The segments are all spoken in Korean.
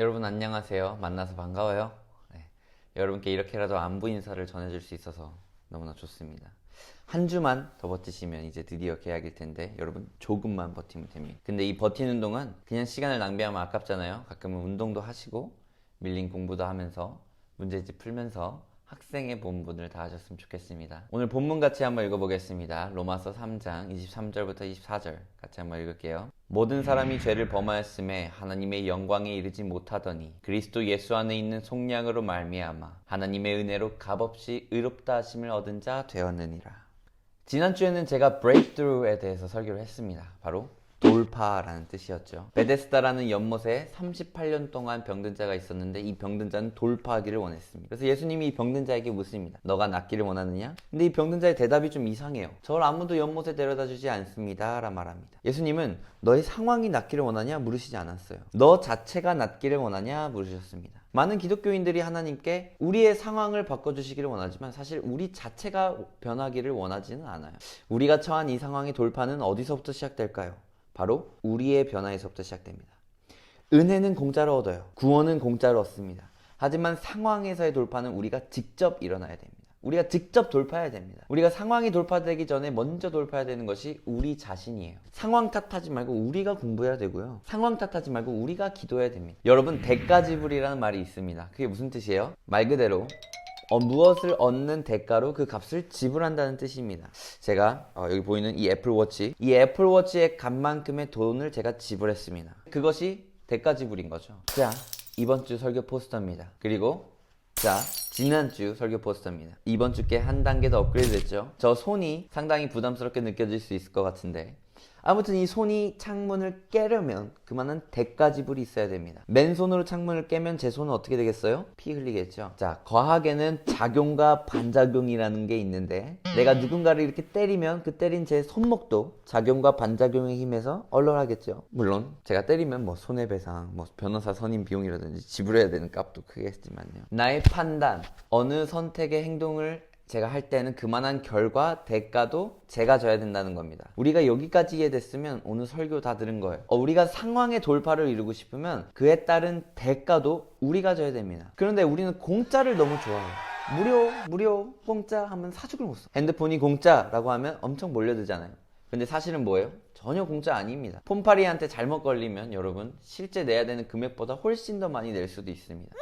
여러분 안녕하세요. 만나서 반가워요. 네. 여러분께 이렇게라도 안부 인사를 전해줄 수 있어서 너무나 좋습니다. 한 주만 더 버티시면 이제 드디어 계약일 텐데 여러분 조금만 버티면 됩니다. 근데 이 버티는 동안 그냥 시간을 낭비하면 아깝잖아요. 가끔은 운동도 하시고 밀린 공부도 하면서 문제집 풀면서 학생의 본분을 다 하셨으면 좋겠습니다. 오늘 본문 같이 한번 읽어보겠습니다. 로마서 3장 23절부터 24절 같이 한번 읽을게요. 모든 사람이 죄를 범하였음에 하나님의 영광에 이르지 못하더니 그리스도 예수 안에 있는 속량으로 말미암아 하나님의 은혜로 값없이 의롭다 하심을 얻은 자 되었느니라. 지난주에는 제가 breakthrough에 대해서 설교를 했습니다. 바로 돌파라는 뜻이었죠. 베데스다라는 연못에 38년 동안 병든 자가 있었는데 이 병든 자는 돌파하기를 원했습니다. 그래서 예수님이 이 병든 자에게 묻습니다. 너가 낫기를 원하느냐? 근데 이 병든 자의 대답이 좀 이상해요. 저를 아무도 연못에 데려다 주지 않습니다. 라 말합니다. 예수님은 너의 상황이 낫기를 원하냐? 물으시지 않았어요. 너 자체가 낫기를 원하냐? 물으셨습니다. 많은 기독교인들이 하나님께 우리의 상황을 바꿔주시기를 원하지만 사실 우리 자체가 변하기를 원하지는 않아요. 우리가 처한 이 상황의 돌파는 어디서부터 시작될까요? 바로 우리의 변화에서부터 시작됩니다. 은혜는 공짜로 얻어요. 구원은 공짜로 얻습니다. 하지만 상황에서의 돌파는 우리가 직접 일어나야 됩니다. 우리가 직접 돌파해야 됩니다. 우리가 상황이 돌파되기 전에 먼저 돌파해야 되는 것이 우리 자신이에요. 상황 탓하지 말고 우리가 공부해야 되고요. 상황 탓하지 말고 우리가 기도해야 됩니다. 여러분 대가지불이라는 말이 있습니다. 그게 무슨 뜻이에요? 말 그대로 어, 무엇을 얻는 대가로 그 값을 지불한다는 뜻입니다. 제가 어, 여기 보이는 이 애플워치, 이 애플워치의 값만큼의 돈을 제가 지불했습니다. 그것이 대가 지불인 거죠. 자, 이번 주 설교 포스터입니다. 그리고 자, 지난주 설교 포스터입니다. 이번 주께 한 단계 더 업그레이드 됐죠. 저 손이 상당히 부담스럽게 느껴질 수 있을 것 같은데 아무튼 이 손이 창문을 깨려면 그만한 대가 지불이 있어야 됩니다. 맨손으로 창문을 깨면 제 손은 어떻게 되겠어요? 피 흘리겠죠. 자, 과학에는 작용과 반작용이라는 게 있는데 내가 누군가를 이렇게 때리면 그 때린 제 손목도 작용과 반작용의 힘에서 얼얼하겠죠. 물론 제가 때리면 뭐 손해배상, 뭐 변호사 선임 비용이라든지 지불해야 되는 값도 크겠지만요. 나의 판단, 어느 선택의 행동을 제가 할 때는 그만한 결과, 대가도 제가 져야 된다는 겁니다. 우리가 여기까지 이해됐으면 오늘 설교 다 들은 거예요. 어, 우리가 상황의 돌파를 이루고 싶으면 그에 따른 대가도 우리가 져야 됩니다. 그런데 우리는 공짜를 너무 좋아해요. 무료, 무료, 공짜 하면 사죽을 못 써. 핸드폰이 공짜라고 하면 엄청 몰려들잖아요. 근데 사실은 뭐예요? 전혀 공짜 아닙니다. 폼파리한테 잘못 걸리면 여러분 실제 내야 되는 금액보다 훨씬 더 많이 낼 수도 있습니다.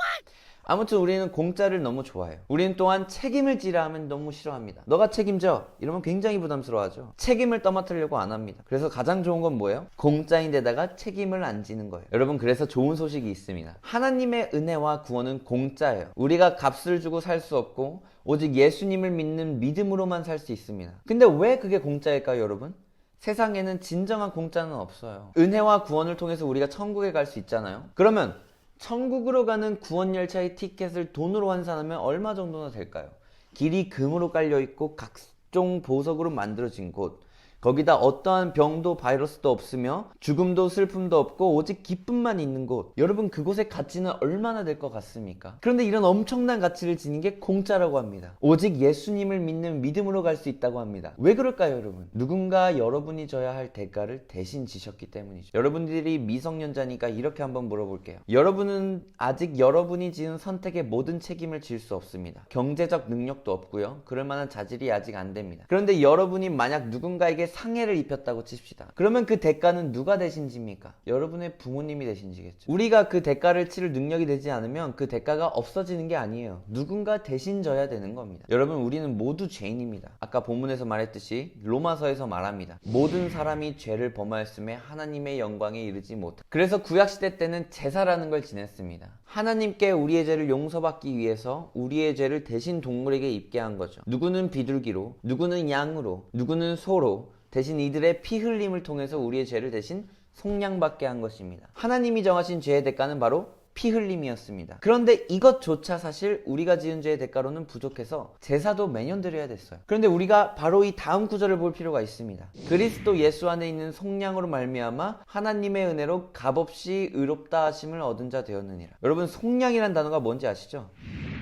아무튼 우리는 공짜를 너무 좋아해요. 우리는 또한 책임을 지라 하면 너무 싫어합니다. 너가 책임져. 이러면 굉장히 부담스러워하죠. 책임을 떠맡으려고 안 합니다. 그래서 가장 좋은 건 뭐예요? 공짜인데다가 책임을 안 지는 거예요. 여러분 그래서 좋은 소식이 있습니다. 하나님의 은혜와 구원은 공짜예요. 우리가 값을 주고 살 수 없고 오직 예수님을 믿는 믿음으로만 살 수 있습니다. 근데 왜 그게 공짜일까요, 여러분? 세상에는 진정한 공짜는 없어요. 은혜와 구원을 통해서 우리가 천국에 갈 수 있잖아요. 그러면 천국으로 가는 구원 열차의 티켓을 돈으로 환산하면 얼마 정도나 될까요? 길이 금으로 깔려 있고 각종 보석으로 만들어진 곳. 거기다 어떠한 병도 바이러스도 없으며 죽음도 슬픔도 없고 오직 기쁨만 있는 곳. 여러분 그곳의 가치는 얼마나 될 것 같습니까? 그런데 이런 엄청난 가치를 지닌 게 공짜라고 합니다. 오직 예수님을 믿는 믿음으로 갈 수 있다고 합니다. 왜 그럴까요, 여러분? 누군가 여러분이 져야 할 대가를 대신 지셨기 때문이죠. 여러분들이 미성년자니까 이렇게 한번 물어볼게요. 여러분은 아직 여러분이 지은 선택의 모든 책임을 질 수 없습니다. 경제적 능력도 없고요. 그럴 만한 자질이 아직 안 됩니다. 그런데 여러분이 만약 누군가에게 상해를 입혔다고 칩시다. 그러면 그 대가는 누가 대신 집니까? 여러분의 부모님이 대신 지겠죠. 우리가 그 대가를 치를 능력이 되지 않으면 그 대가가 없어지는 게 아니에요. 누군가 대신 져야 되는 겁니다. 여러분 우리는 모두 죄인입니다. 아까 본문에서 말했듯이 로마서에서 말합니다. 모든 사람이 죄를 범하였음에 하나님의 영광에 이르지 못하. 그래서 구약 시대 때는 제사라는 걸 지냈습니다. 하나님께 우리의 죄를 용서받기 위해서 우리의 죄를 대신 동물에게 입게 한 거죠. 누구는 비둘기로, 누구는 양으로, 누구는 소로, 대신 이들의 피 흘림을 통해서 우리의 죄를 대신 속량받게 한 것입니다. 하나님이 정하신 죄의 대가는 바로 피 흘림이었습니다. 그런데 이것조차 사실 우리가 지은 죄의 대가로는 부족해서 제사도 매년 드려야 됐어요. 그런데 우리가 바로 이 다음 구절을 볼 필요가 있습니다. 그리스도 예수 안에 있는 속량으로 말미암아 하나님의 은혜로 값없이 의롭다 하심을 얻은 자 되었느니라. 여러분 속량이란 단어가 뭔지 아시죠?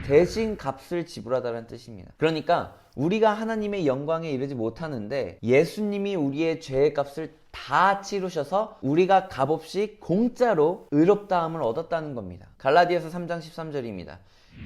대신 값을 지불하다는 뜻입니다. 그러니까 우리가 하나님의 영광에 이르지 못하는데 예수님이 우리의 죄의 값을 다 치르셔서 우리가 값없이 공짜로 의롭다함을 얻었다는 겁니다. 갈라디아서 3장 13절입니다.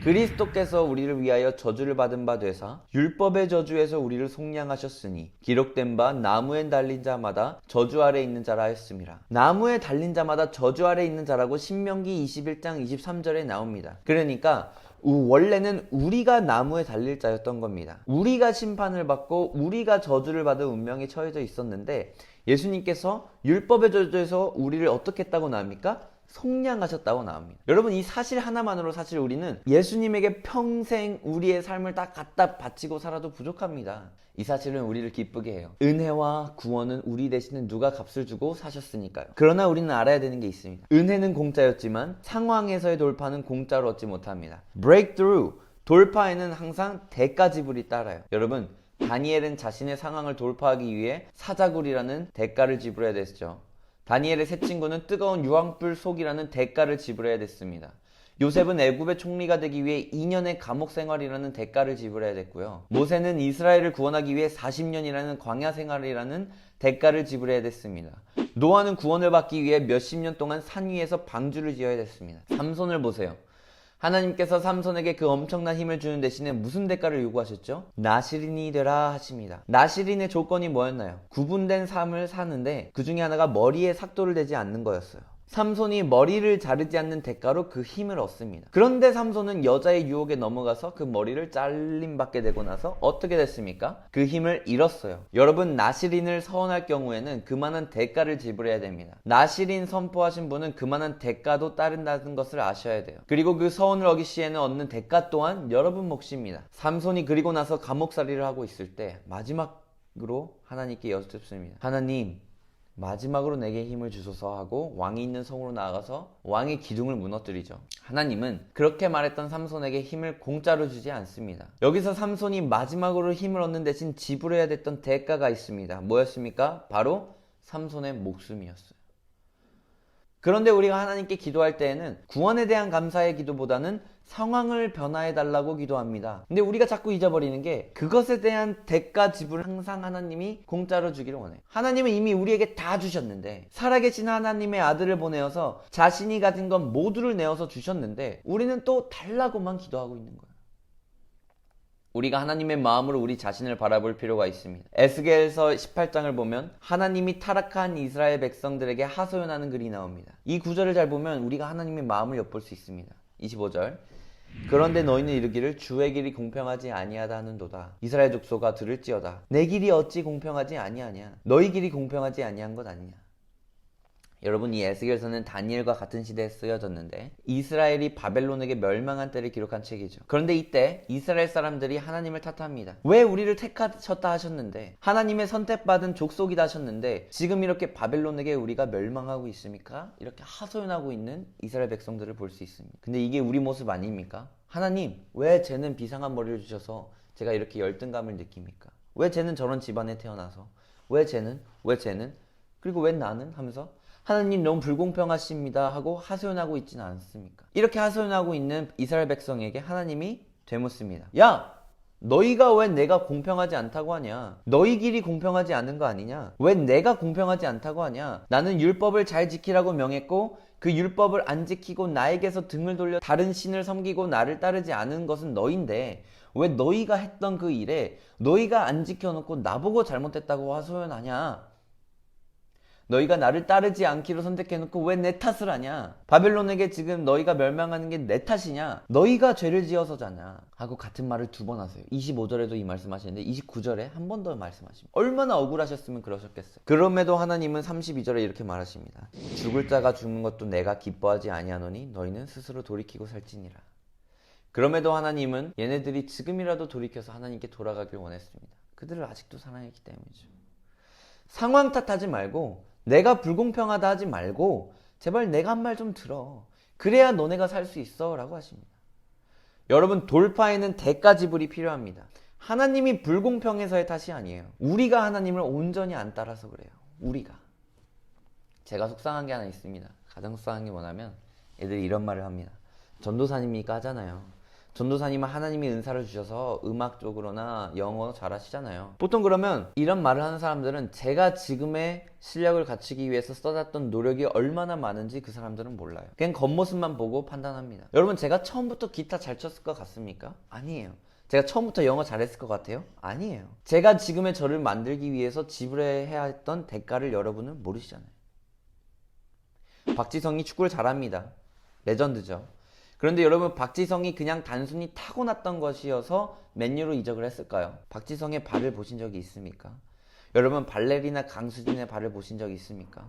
그리스도께서 우리를 위하여 저주를 받은 바 되사 율법의 저주에서 우리를 속량하셨으니 기록된 바 나무에 달린 자마다 저주 아래 있는 자라 했습니다. 나무에 달린 자마다 저주 아래 있는 자라고 신명기 21장 23절에 나옵니다. 그러니까 우- 원래는 우리가 나무에 달릴 자였던 겁니다. 우리가 심판을 받고 우리가 저주를 받을 운명에 처해져 있었는데 예수님께서 율법의 저주에서 우리를 어떻게 했다고 나옵니까? 속량하셨다고 나옵니다. 여러분 이 사실 하나만으로 사실 우리는 예수님에게 평생 우리의 삶을 다 갖다 바치고 살아도 부족합니다. 이 사실은 우리를 기쁘게 해요. 은혜와 구원은 우리 대신에 누가 값을 주고 사셨으니까요. 그러나 우리는 알아야 되는 게 있습니다. 은혜는 공짜였지만 상황에서의 돌파는 공짜로 얻지 못합니다. breakthrough 돌파에는 항상 대가 지불이 따라요. 여러분 다니엘은 자신의 상황을 돌파하기 위해 사자굴이라는 대가를 지불해야 됐죠. 다니엘의 세 친구는 뜨거운 유황불 속이라는 대가를 지불해야 됐습니다. 요셉은 애굽의 총리가 되기 위해 2년의 감옥 생활이라는 대가를 지불해야 됐고요. 모세는 이스라엘을 구원하기 위해 40년이라는 광야 생활이라는 대가를 지불해야 됐습니다. 노아는 구원을 받기 위해 몇십 년 동안 산 위에서 방주를 지어야 됐습니다. 삼손을 보세요. 하나님께서 삼손에게 그 엄청난 힘을 주는 대신에 무슨 대가를 요구하셨죠? 나시린이 되라 하십니다. 나시린의 조건이 뭐였나요? 구분된 삶을 사는데 그 중에 하나가 머리에 삭도를 대지 않는 거였어요. 삼손이 머리를 자르지 않는 대가로 그 힘을 얻습니다. 그런데 삼손은 여자의 유혹에 넘어가서 그 머리를 잘림받게 되고 나서 어떻게 됐습니까? 그 힘을 잃었어요. 여러분 나시린을 서원할 경우에는 그만한 대가를 지불해야 됩니다. 나시린 선포하신 분은 그만한 대가도 따른다는 것을 아셔야 돼요. 그리고 그 서원을 어기 시에는 얻는 대가 또한 여러분 몫입니다. 삼손이 그리고 나서 감옥살이를 하고 있을 때 마지막으로 하나님께 여쭙습니다. 하나님 마지막으로 내게 힘을 주소서 하고 왕이 있는 성으로 나아가서 왕의 기둥을 무너뜨리죠. 하나님은 그렇게 말했던 삼손에게 힘을 공짜로 주지 않습니다. 여기서 삼손이 마지막으로 힘을 얻는 대신 지불해야 됐던 대가가 있습니다. 뭐였습니까? 바로 삼손의 목숨이었어요. 그런데 우리가 하나님께 기도할 때에는 구원에 대한 감사의 기도보다는 상황을 변화해 달라고 기도합니다. 근데 우리가 자꾸 잊어버리는 게 그것에 대한 대가 지불을 항상 하나님이 공짜로 주기를 원해요. 하나님은 이미 우리에게 다 주셨는데 살아계신 하나님의 아들을 보내어서 자신이 가진 것 모두를 내어서 주셨는데 우리는 또 달라고만 기도하고 있는 거예요. 우리가 하나님의 마음으로 우리 자신을 바라볼 필요가 있습니다. 에스겔서 18장을 보면 하나님이 타락한 이스라엘 백성들에게 하소연하는 글이 나옵니다. 이 구절을 잘 보면 우리가 하나님의 마음을 엿볼 수 있습니다. 25절. 그런데 너희는 이르기를 주의 길이 공평하지 아니하다 하는도다. 이스라엘 족속아 들을지어다. 내 길이 어찌 공평하지 아니하냐? 너희 길이 공평하지 아니한 것 아니냐? 여러분 이 에스겔서는 다니엘과 같은 시대에 쓰여졌는데 이스라엘이 바벨론에게 멸망한 때를 기록한 책이죠. 그런데 이때 이스라엘 사람들이 하나님을 탓합니다. 왜 우리를 택하셨다 하셨는데 하나님의 선택받은 족속이다 하셨는데 지금 이렇게 바벨론에게 우리가 멸망하고 있습니까? 이렇게 하소연하고 있는 이스라엘 백성들을 볼 수 있습니다. 근데 이게 우리 모습 아닙니까? 하나님 왜 쟤는 비상한 머리를 주셔서 제가 이렇게 열등감을 느낍니까? 왜 쟤는 저런 집안에 태어나서 왜 쟤는 왜 쟤는 그리고 왜 나는 하면서 하나님 너무 불공평하십니다 하고 하소연하고 있지는 않습니까? 이렇게 하소연하고 있는 이스라엘 백성에게 하나님이 되묻습니다. 야! 너희가 왜 내가 공평하지 않다고 하냐? 너희 길이 공평하지 않은 거 아니냐? 왜 내가 공평하지 않다고 하냐? 나는 율법을 잘 지키라고 명했고 그 율법을 안 지키고 나에게서 등을 돌려 다른 신을 섬기고 나를 따르지 않은 것은 너인데 왜 너희가 했던 그 일에 너희가 안 지켜놓고 나보고 잘못했다고 하소연하냐? 너희가 나를 따르지 않기로 선택해놓고 왜 내 탓을 하냐? 바벨론에게 지금 너희가 멸망하는 게 내 탓이냐? 너희가 죄를 지어서잖아. 하고 같은 말을 두 번 하세요. 25절에도 이 말씀 하시는데 29절에 한 번 더 말씀하십니다. 얼마나 억울하셨으면 그러셨겠어요. 그럼에도 하나님은 32절에 이렇게 말하십니다. 죽을 자가 죽는 것도 내가 기뻐하지 아니하노니 너희는 스스로 돌이키고 살지니라. 그럼에도 하나님은 얘네들이 지금이라도 돌이켜서 하나님께 돌아가길 원했습니다. 그들을 아직도 사랑했기 때문이죠. 상황 탓하지 말고 내가 불공평하다 하지 말고 제발 내가 한 말 좀 들어. 그래야 너네가 살 수 있어 라고 하십니다. 여러분 돌파에는 대가 지불이 필요합니다. 하나님이 불공평해서의 탓이 아니에요. 우리가 하나님을 온전히 안 따라서 그래요. 우리가. 제가 속상한 게 하나 있습니다. 가장 속상한 게 뭐냐면 애들이 이런 말을 합니다. 전도사님이니까 하잖아요. 전도사님은 하나님이 은사를 주셔서 음악 쪽으로나 영어 잘 하시잖아요. 보통 그러면 이런 말을 하는 사람들은 제가 지금의 실력을 갖추기 위해서 쏟았던 노력이 얼마나 많은지 그 사람들은 몰라요. 그냥 겉모습만 보고 판단합니다. 여러분 제가 처음부터 기타 잘 쳤을 것 같습니까? 아니에요. 제가 처음부터 영어 잘했을 것 같아요? 아니에요. 제가 지금의 저를 만들기 위해서 지불해야 했던 대가를 여러분은 모르시잖아요. 박지성이 축구를 잘합니다. 레전드죠. 그런데 여러분 박지성이 그냥 단순히 타고났던 것이어서 맨유로 이적을 했을까요? 박지성의 발을 보신 적이 있습니까? 여러분 발레리나 강수진의 발을 보신 적이 있습니까?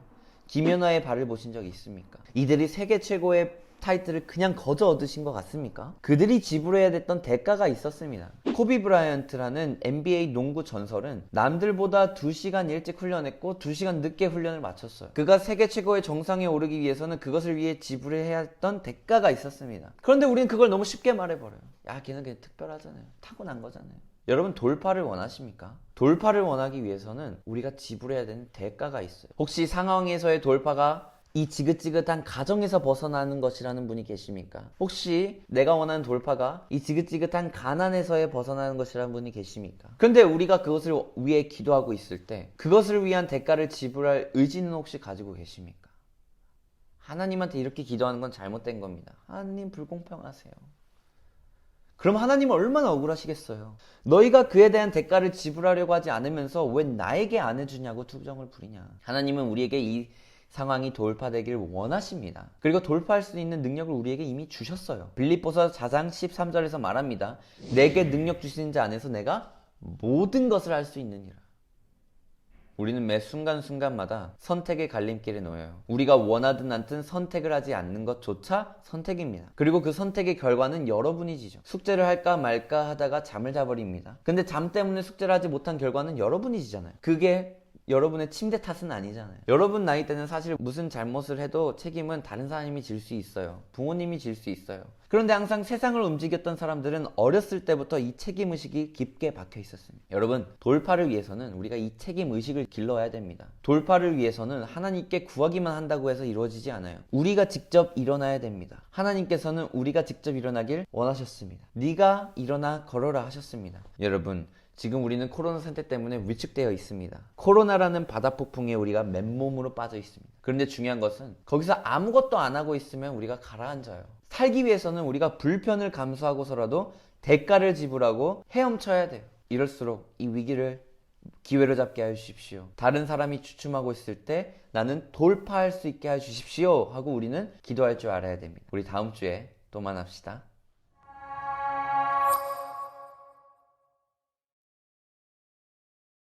김연아의 발을 보신 적이 있습니까? 이들이 세계 최고의 타이틀을 그냥 거저 얻으신 것 같습니까? 그들이 지불해야 됐던 대가가 있었습니다. 코비 브라이언트라는 NBA 농구 전설은 남들보다 2시간 일찍 훈련했고 2시간 늦게 훈련을 마쳤어요. 그가 세계 최고의 정상에 오르기 위해서는 그것을 위해 지불해야 했던 대가가 있었습니다. 그런데 우리는 그걸 너무 쉽게 말해버려요. 야, 걔는 그냥 특별하잖아요. 타고난 거잖아요. 여러분 돌파를 원하십니까? 돌파를 원하기 위해서는 우리가 지불해야 되는 대가가 있어요. 혹시 상황에서의 돌파가 이 지긋지긋한 가정에서 벗어나는 것이라는 분이 계십니까? 혹시 내가 원하는 돌파가 이 지긋지긋한 가난에서의 벗어나는 것이라는 분이 계십니까? 그런데 우리가 그것을 위해 기도하고 있을 때 그것을 위한 대가를 지불할 의지는 혹시 가지고 계십니까? 하나님한테 이렇게 기도하는 건 잘못된 겁니다. 하나님 불공평하세요. 그럼 하나님은 얼마나 억울하시겠어요. 너희가 그에 대한 대가를 지불하려고 하지 않으면서 왜 나에게 안 해주냐고 투정을 부리냐. 하나님은 우리에게 이 상황이 돌파되길 원하십니다. 그리고 돌파할 수 있는 능력을 우리에게 이미 주셨어요. 빌립보서 4장 13절에서 말합니다. 내게 능력 주신 자 안에서 내가 모든 것을 할 수 있느니라. 우리는 매 순간순간마다 선택의 갈림길에 놓여요. 우리가 원하든 않든 선택을 하지 않는 것조차 선택입니다. 그리고 그 선택의 결과는 여러분이 지죠. 숙제를 할까 말까 하다가 잠을 자버립니다. 근데 잠 때문에 숙제를 하지 못한 결과는 여러분이 지잖아요. 그게 여러분의 침대 탓은 아니잖아요. 여러분 나이 때는 사실 무슨 잘못을 해도 책임은 다른 사람이 질 수 있어요. 부모님이 질 수 있어요. 그런데 항상 세상을 움직였던 사람들은 어렸을 때부터 이 책임 의식이 깊게 박혀 있었습니다. 여러분, 돌파를 위해서는 우리가 이 책임 의식을 길러야 됩니다. 돌파를 위해서는 하나님께 구하기만 한다고 해서 이루어지지 않아요. 우리가 직접 일어나야 됩니다. 하나님께서는 우리가 직접 일어나길 원하셨습니다. 네가 일어나 걸어라 하셨습니다. 여러분, 지금 우리는 코로나 상태 때문에 위축되어 있습니다. 코로나라는 바다 폭풍에 우리가 맨몸으로 빠져 있습니다. 그런데 중요한 것은 거기서 아무것도 안 하고 있으면 우리가 가라앉아요. 살기 위해서는 우리가 불편을 감수하고서라도 대가를 지불하고 헤엄쳐야 돼요. 이럴수록 이 위기를 기회로 잡게 해 주십시오. 다른 사람이 주춤하고 있을 때 나는 돌파할 수 있게 해 주십시오. 하고 우리는 기도할 줄 알아야 됩니다. 우리 다음 주에 또 만납시다.